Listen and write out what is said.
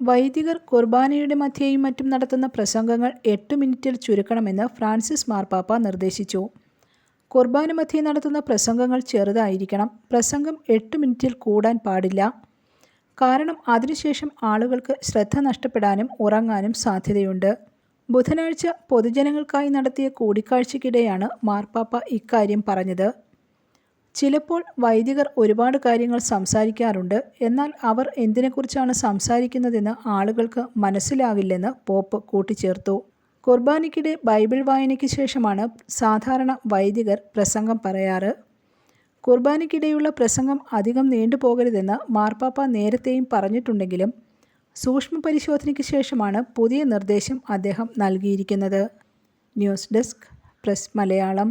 വൈദികർ കുർബാനയുടെ മധ്യയും മറ്റും നടത്തുന്ന പ്രസംഗങ്ങൾ എട്ട് മിനിറ്റിൽ ചുരുക്കണമെന്ന് ഫ്രാൻസിസ് മാർപ്പാപ്പ നിർദ്ദേശിച്ചു. കുർബാന മധ്യേ നടത്തുന്ന പ്രസംഗങ്ങൾ ചെറുതായിരിക്കണം. പ്രസംഗം എട്ട് മിനിറ്റിൽ കൂടാൻ പാടില്ല. കാരണം അതിനുശേഷം ആളുകൾക്ക് ശ്രദ്ധ നഷ്ടപ്പെടാനും ഉറങ്ങാനും സാധ്യതയുണ്ട്. ബുധനാഴ്ച പൊതുജനങ്ങൾക്കായി നടത്തിയ കൂടിക്കാഴ്ചയ്ക്കിടെയാണ് മാർപ്പാപ്പ ഇക്കാര്യം പറഞ്ഞത്. ചിലപ്പോൾ വൈദികർ ഒരുപാട് കാര്യങ്ങൾ സംസാരിക്കാറുണ്ട്. എന്നാൽ അവർ എന്തിനെക്കുറിച്ചാണ് സംസാരിക്കുന്നതെന്ന് ആളുകൾക്ക് മനസ്സിലാകില്ലെന്ന് പോപ്പ് കൂട്ടിച്ചേർത്തു. കുർബാനയ്ക്കിടെ ബൈബിൾ വായനയ്ക്ക് ശേഷമാണ് സാധാരണ വൈദികർ പ്രസംഗം പറയാറ്. കുർബാനയ്ക്കിടെയുള്ള പ്രസംഗം അധികം നീണ്ടുപോകരുതെന്ന് മാർപ്പാപ്പ നേരത്തെയും പറഞ്ഞിട്ടുണ്ടെങ്കിലും സൂക്ഷ്മ പരിശോധനയ്ക്ക് ശേഷമാണ് പുതിയ നിർദ്ദേശം അദ്ദേഹം നൽകിയിരിക്കുന്നത്. News desk press Malayalam.